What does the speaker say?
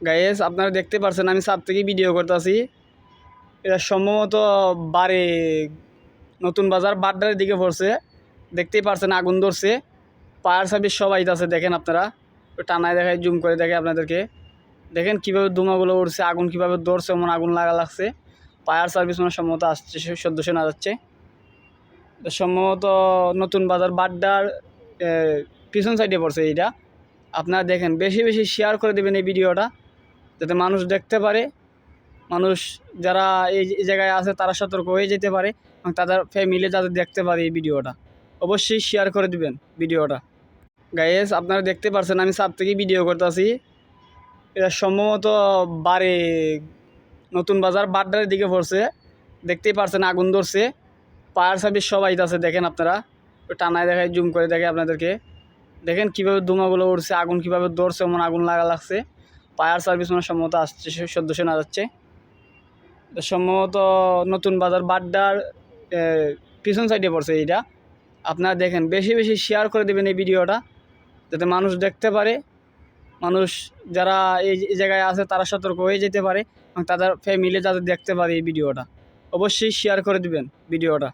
Guys আপনারা দেখতে পারছেন, আমি সাপ থেকে ভিডিও করতেছি। এটা সম্ভবত বারে নতুন বাজার বাড্ডারের দিকে পড়ছে। দেখতেই পারছেন, আগুন ধরছে। ফায়ার সার্ভিস সবাই আছে, দেখেন আপনারা। টানায় দেখায়, জুম করে দেখে আপনাদেরকে। দেখেন কীভাবে ধুমাগুলো উঠছে আগুন কীভাবে ধরছে, এমন আগুন লাগা লাগছে। ফায়ার সার্ভিস মানে সম্ভবত আসছে সদ্য শোনা যাচ্ছে। সম্ভবত নতুন বাজার বাড্ডার পিছন সাইডে পড়ছে এইটা। আপনারা দেখেন, বেশি বেশি শেয়ার করে দেবেন এই ভিডিওটা যাতে মানুষ দেখতে পারে, মানুষ যারা এই জায়গায় আছে তারা সতর্ক হয়ে যেতে পারে এবং তাদের ফ্যামিলি যাতে দেখতে পারে এই ভিডিওটা। অবশ্যই শেয়ার করে দিবেন ভিডিওটা। গাইস আপনারা দেখতে পারছেন আমি সাপ থেকে ভিডিও করতেছি। এটা সম্ভবত বারে, নতুন বাজার বাড্ডারের দিকে পড়ছে। দেখতেই পারছেন আগুন ধরছে। ফায়ার সার্ভিস সবাই আছে দেখেন আপনারা। টানায় দেখায়, জুম করে দেখে আপনাদেরকে। দেখেন কীভাবে ধুমাগুলো উঠছে আগুন কীভাবে ধরছে এমন আগুন লাগা লাগছে। ফায়ার সার্ভিস মানে সম্ভবত আসছে সদ্য শোনা যাচ্ছে। সম্ভবত নতুন বাজার বাড্ডার পিছন সাইডে পড়ছে এইটা। আপনারা দেখেন, বেশি বেশি শেয়ার করে দেবেন এই ভিডিওটা, যাতে মানুষ দেখতে পারে। মানুষ যারা এই জায়গায় আছে, তারা সতর্ক হয়ে যেতে পারে এবং তাদের ফ্যামিলি যাতে দেখতে পারে এই ভিডিওটা। অবশ্যই শেয়ার করে দিবেন ভিডিওটা।